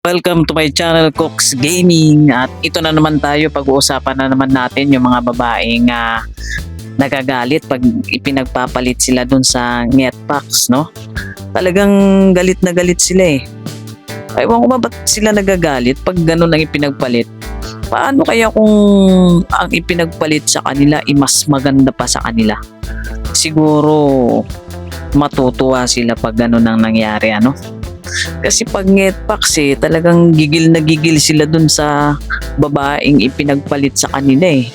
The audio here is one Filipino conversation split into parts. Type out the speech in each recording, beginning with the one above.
Welcome to my channel, Cooks Gaming. At ito na naman tayo, pag-uusapan na naman natin yung mga babaeng ah, nagagalit pag ipinagpapalit sila dun sa Netpacks, no? Talagang galit na galit sila eh. Ewan ko ba ba't sila nagagalit pag ganun ang ipinagpalit? Paano kaya kung ang ipinagpalit sa kanila ay mas maganda pa sa kanila? Siguro matutuwa sila pag ganun ang nangyari, ano? Kasi pag Netpacks eh, talagang gigil na gigil sila dun sa babaeng ipinagpalit sa kanila eh.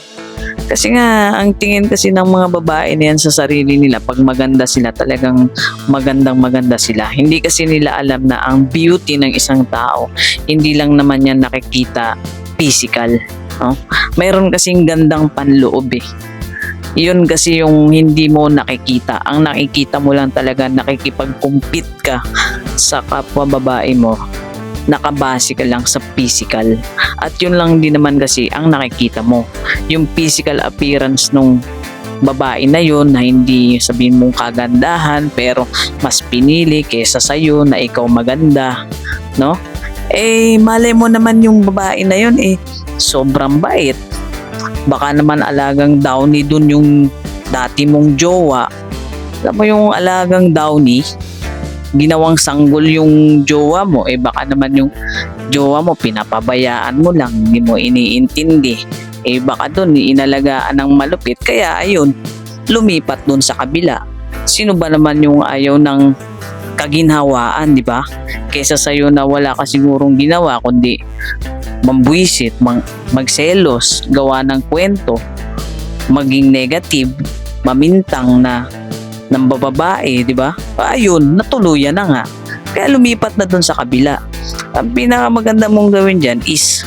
Kasi nga, ang tingin kasi ng mga babae na yan sa sarili nila, pag maganda sila, talagang magandang maganda sila. Hindi kasi nila alam na ang beauty ng isang tao, hindi lang naman yan nakikita physical. No? Mayroon kasing gandang panloob eh. Yun kasi yung hindi mo nakikita. Ang nakikita mo lang talaga, nakikipag-compete ka sa kapwa babae mo nakabase ka lang sa physical. At yun lang din naman kasi ang nakikita mo. Yung physical appearance nung babae na yun na hindi sabihin mong kagandahan pero mas pinili kesa sa'yo na ikaw maganda. No? Eh, malay mo naman yung babae na yun eh, sobrang bait. Baka naman alagang downy dun yung dati mong jowa. Alam mo yung alagang downy, ginawang sanggol yung jowa mo, eh baka naman yung jowa mo pinapabayaan mo lang, hindi mo iniintindi. Eh baka doon inalagaan ng malupit, kaya ayun, lumipat doon sa kabila. Sino ba naman yung ayaw ng kaginhawaan, di ba? Kesa sa'yo na wala ka sigurong ginawa, kundi mambuisit, mang, magselos, gawa ng kwento, maging negative, mamintang na ng bababae, di ba? Ayun, natuluyan na nga. Kaya lumipat na doon sa kabila. Ang pinakamaganda mong gawin dyan is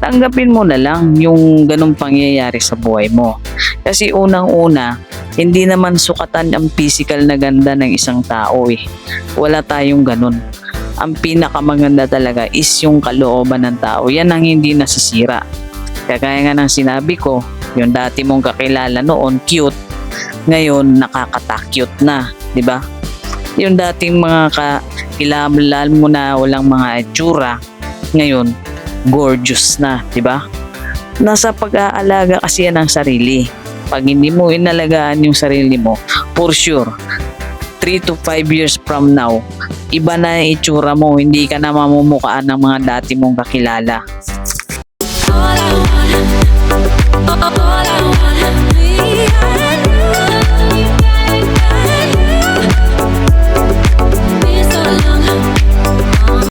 tanggapin mo na lang yung ganong pangyayari sa buhay mo. Kasi unang-una, hindi naman sukatan ang physical na ganda ng isang tao eh. Wala tayong ganun. Ang pinakamaganda talaga is yung kalooban ng tao. Yan ang hindi nasisira. Kagaya nga ng sinabi ko, yung dati mong kakilala noon, cute, ngayon nakakatakyot na, 'di ba? Yung dating mga kakilala mo na walang mga itsura, ngayon gorgeous na, 'di ba? Nasa pag-aalaga kasi yan ng sarili. Pag hindi mo inalagaan yung sarili mo, for sure, 3 to 5 years from now, iba na yung itsura mo, hindi ka na mamumukaan ng mga dati mong kakilala. All I wanna, all I wanna be.